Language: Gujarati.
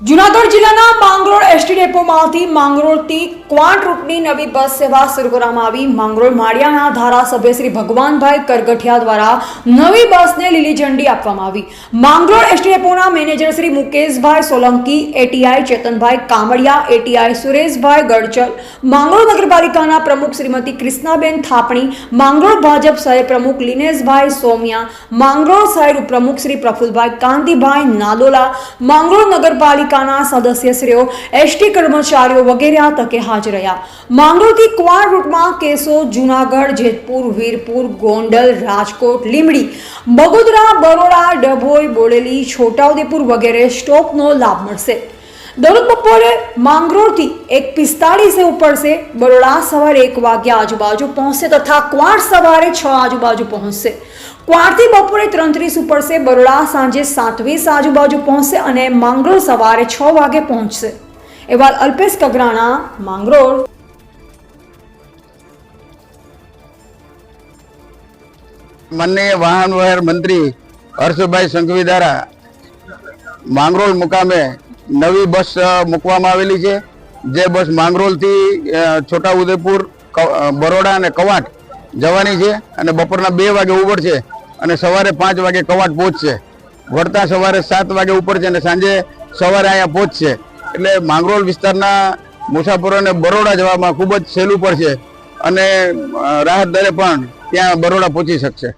જુનાગઢ જિલ્લાના માંગરોળ ડેપોમાંથી માંગરોળથી ક્વાંટ રૂટની નવી બસ સેવા શરૂ કરવામાં આવી. માંગરોળ માળિયાના ધારાસભ્ય શ્રી ભગવાનભાઈ કરગઠિયા દ્વારા નવી બસને લીલી ઝંડી આપવામાં આવી. Mangrol ST ડેપોના manager Shri Mukeshbhai Solanki, ATI Chetanbhai Kamadiya ATI Sureshbhai Gadchal, Mangrol નગરપાલિકાના પ્રમુખ શ્રીમતી કૃષ્ણાબેન થાપણી, માંગરોળ ભાજપ સહે પ્રમુખ લિનેશભાઈ સોમિયા, માંગરોળ શહેર ઉપપ્રમુખ શ્રી પ્રફુલભાઈ કાંતિભાઈ નાદોલા, માંગરોળ નગરપાલિકાના સદસ્યશ્રીઓ એસટી કર્મચારીઓ વગેરે આ તકે હાજર રહ્યા. માંગરોળથી કુવાર રૂટમાં કેસો જુનાગઢ, જેતપુર, વીરપુર, ગોંડલ, રાજકોટ લીમડી બગોદરા, બરોડા, ડભોઈ, બોડેલી, છોટાઉદેપુર વગેરે સ્ટોપનો લાભ મળશે. દરરોજ બપોરે માંગરોળથી એક પિસ્તાળીસે ઉપડશે. બરોડા સવારે એક વાગ્યા આજુબાજુ પહોંચશે તથા ક્વાર સવારે છ આજુબાજુ પહોંચશે. ક્વાંટથી બપોરે ત્રણત્રીસ ઉપડશે. બરોડા સાંજે સાત વીસ આજુબાજુ પહોંચશે અને માંગરોળ સવારે છ વાગે પહોંચશે. એવા અલ્પેશ કગરાણા, માંગરોળ. માનનીય વાહન વ્યવહાર મંત્રી હર્ષભાઈ સંઘવી દ્વારા માંગરોલ મુકામે નવી બસ મૂકવામાં આવેલી છે. જે બસ માંગરોલથી છોટાઉદેપુર બરોડા અને કવાટ જવાની છે અને બપોરના બે વાગે ઉપડશે અને સવારે પાંચ વાગે કવાટ પહોંચશે. વળતા સવારે સાત વાગે ઉપડશે અને સાંજે સવારે અહીંયા પહોંચશે. એટલે માંગરોળ વિસ્તારના મુસાફરોને બરોડા જવામાં ખૂબ જ સહેલું પડશે અને રાહત દરે પણ ત્યાં બરોડા પહોંચી શકશે.